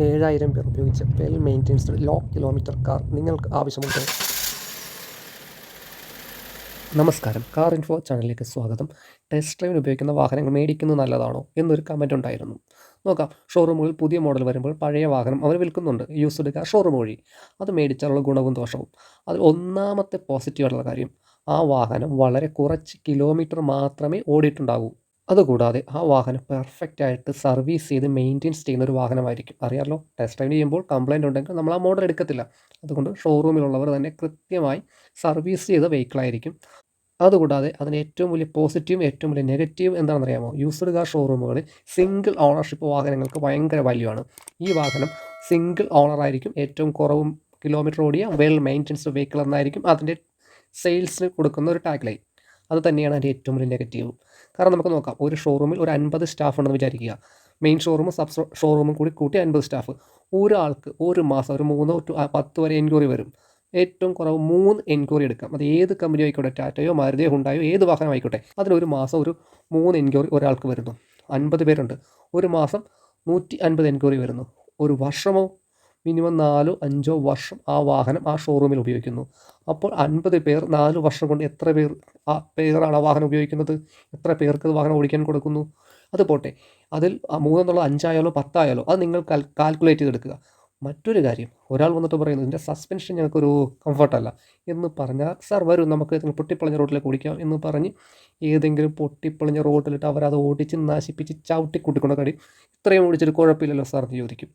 ഏഴായിരം പേർ ഉപയോഗിച്ച well maintained low kilometre car നിങ്ങൾക്ക് ആവശ്യമുണ്ടോ. നമസ്കാരം. കാർ ഇൻഫോ ചാനലിലേക്ക് സ്വാഗതം. ടെസ്റ്റ് ഡ്രൈവിന് ഉപയോഗിക്കുന്ന വാഹനങ്ങൾ മേടിക്കുന്നത് നല്ലതാണോ എന്നൊരു കമന്റ് ഉണ്ടായിരുന്നു. നോക്കാം. ഷോറൂമുകളിൽ പുതിയ മോഡൽ വരുമ്പോൾ പഴയ വാഹനം അവർ വിൽക്കുന്നുണ്ട്. യൂസ്ഡ് കാർ ഷോറൂം വഴി. അത് മേടിച്ചാലുള്ള ഗുണവും ദോഷവും. അതിൽ ഒന്നാമത്തെ പോസിറ്റീവായിട്ടുള്ള കാര്യം ആ വാഹനം വളരെ കുറച്ച് കിലോമീറ്റർ മാത്രമേ ഓടിയിട്ടുണ്ടാകൂ അതുകൂടാതെ ആ വാഹനം പെർഫെക്റ്റ് ആയിട്ട് സർവീസ് ചെയ്ത് മെയിന്റെയിൻസ് ചെയ്യുന്ന ഒരു വാഹനമായിരിക്കും. അറിയാമല്ലോ ടെസ്റ്റ് ഡ്രൈവ് ചെയ്യുമ്പോൾ കംപ്ലയിന്റ് ഉണ്ടെങ്കിൽ നമ്മൾ ആ മോഡൽ എടുക്കത്തില്ല. അതുകൊണ്ട് ഷോറൂമിലുള്ളവർ തന്നെ കൃത്യമായി സർവീസ് ചെയ്ത വെഹിക്കിളായിരിക്കും അതുകൂടാതെ അതിന് ഏറ്റവും വലിയ പോസിറ്റീവും ഏറ്റവും വലിയ നെഗറ്റീവ് എന്താണെന്ന് അറിയാമോ യൂസ്ഡ് കാർ ഷോറൂമുകളിൽ സിംഗിൾ ഓണർഷിപ്പ് വാഹനങ്ങൾക്ക് ഭയങ്കര വാല്യൂ ആണ്. ഈ വാഹനം സിംഗിൾ ഓണറായിരിക്കും ഏറ്റവും കുറവും കിലോമീറ്റർ ഓടിയ വെൽ മെയിന്റൻസ്ഡ് വെഹിക്കിൾ എന്നായിരിക്കും അതിന്റെ സെയിൽസിന് കൊടുക്കുന്ന ഒരു ടാഗ് ലൈൻ അത് തന്നെയാണ് അതിന്റെ ഏറ്റവും വലിയ നെഗറ്റീവ്. കാരണം നമുക്ക് നോക്കാം ഒരു ഷോറൂമിൽ ഒരു അൻപത് സ്റ്റാഫ് ഉണ്ടെന്ന് വിചാരിക്കുക. മെയിൻ ഷോറൂമും സബ് ഷോറൂമും കൂടി കൂട്ടി അൻപത് സ്റ്റാഫ് ഒരാൾക്ക് ഒരു മാസം ഒരു മൂന്നോ ടു പത്ത് വരെ എൻക്വയറി വരും. ഏറ്റവും കുറവ് മൂന്ന് എൻക്വയറി എടുക്കാം. അത് ഏത് കമ്പനി ആയിക്കോട്ടെ ടാറ്റയോ മാരുതിയോ ഉണ്ടായോ ഏത് വാഹനം ആയിക്കോട്ടെ അതിനൊരു മാസം ഒരു മൂന്ന് എൻക്വയറി ഒരാൾക്ക് വരുന്നു. അൻപത് പേരുണ്ട്. ഒരു മാസം നൂറ്റി അൻപത് എൻക്വയറി വരുന്നു. ഒരു വർഷമോ മിനിമം നാലോ അഞ്ചോ വർഷം ആ വാഹനം ആ ഷോറൂമിൽ ഉപയോഗിക്കുന്നു. അപ്പോൾ അൻപത് പേർ നാല് വർഷം കൊണ്ട് എത്ര പേർ ആ പേരാണ് ആ വാഹനം ഉപയോഗിക്കുന്നത്? എത്ര പേർക്ക് വാഹനം ഓടിക്കാൻ കൊടുക്കുന്നു? അത് പോട്ടെ. അതിൽ മൂന്നെന്നുള്ള അഞ്ചായാലോ പത്തായാലോ അത് നിങ്ങൾ കാൽക്കുലേറ്റ് ചെയ്തെടുക്കുക. മറ്റൊരു കാര്യം. ഒരാൾ വന്നിട്ട് പറയുന്നു ഇതിന്റെ സസ്പെൻഷൻ ഞങ്ങൾക്കൊരു കംഫർട്ടല്ല എന്ന് പറഞ്ഞാൽ സാർ വരും നമുക്ക് പൊട്ടിപ്പൊളിഞ്ഞ റോഡിലേക്ക് ഓടിക്കാം എന്ന് പറഞ്ഞ് ഏതെങ്കിലും പൊട്ടിപ്പളിഞ്ഞ റോഡിലിട്ട് അവരത് ഓടിച്ച് നശിപ്പിച്ച് ചവിട്ടി കൂട്ടിക്കൊണ്ട് കടി ഇത്രയും ഓടിച്ചിട്ട് കുഴപ്പമില്ലല്ലോ സാർ എന്ന് ചോദിക്കും.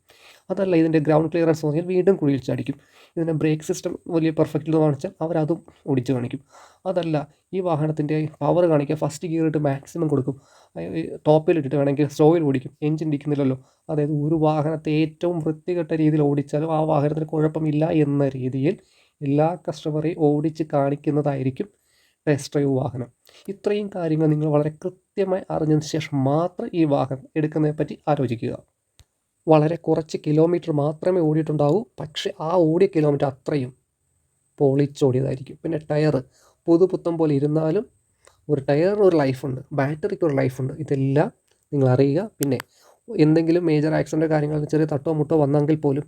അതല്ല ഇതിന്റെ ഗ്രൗണ്ട് ക്ലിയറൻസ് നോക്കിയാൽ വീണ്ടും കുഴിച്ചടിക്കും ചാടിക്കും. ഇതിന്റെ ബ്രേക്ക് സിസ്റ്റം വലിയ പെർഫെക്റ്റ് കാണിച്ചാൽ അവരതും ഓടിച്ച് കാണിക്കും. അതല്ല ഈ വാഹനത്തിന്റെ പവർ കാണിക്കുക ഫസ്റ്റ് ഗിയർ ഇട്ട് മാക്സിമം കൊടുക്കും. ടോപ്പിലിട്ടിട്ട് വേണമെങ്കിൽ സ്ലോയിൽ ഓടിക്കും. എഞ്ചിൻ ഇരിക്കുന്നില്ലല്ലോ അതായത് ഒരു വാഹനത്തെ ഏറ്റവും വൃത്തികെട്ട രീതിയിൽ ഓടിച്ചാലും ആ വാഹനത്തിന് കുഴപ്പമില്ല എന്ന രീതിയിൽ എല്ലാ കസ്റ്റമറെയും ഓടിച്ച് കാണിക്കുന്നതായിരിക്കും ടെസ്റ്റ് ഡ്രൈവ് വാഹനം. ഇത്രയും കാര്യങ്ങൾ നിങ്ങൾ വളരെ കൃത്യമായി അറിഞ്ഞതിന് ശേഷം മാത്രം ഈ വാഹനം എടുക്കുന്നതിനെ പറ്റി ആലോചിക്കുക. വളരെ കുറച്ച് കിലോമീറ്റർ മാത്രമേ ഓടിയിട്ടുണ്ടാവൂ. പക്ഷേ ആ ഓടിയ കിലോമീറ്റർ അത്രയും പൊളിച്ചോടിയതായിരിക്കും. പിന്നെ ടയർ പുതുപുത്തം പോലെ ഇരുന്നാലും ഒരു ടയറിന് ഒരു ലൈഫുണ്ട് ബാറ്ററിക്ക് ഒരു ലൈഫുണ്ട് ഇതെല്ലാം നിങ്ങൾ അറിയുക. പിന്നെ എന്തെങ്കിലും മേജർ ആക്സിഡന്റ് കാര്യങ്ങൾ ചെറിയ തട്ടോ മുട്ടോ വന്നെങ്കിൽ പോലും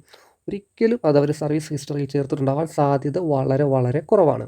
ഒരിക്കലും അത് അവർ സർവീസ് ഹിസ്റ്ററിയിൽ ചേർത്തിട്ടുണ്ടാവാൻ സാധ്യത വളരെ വളരെ കുറവാണ്.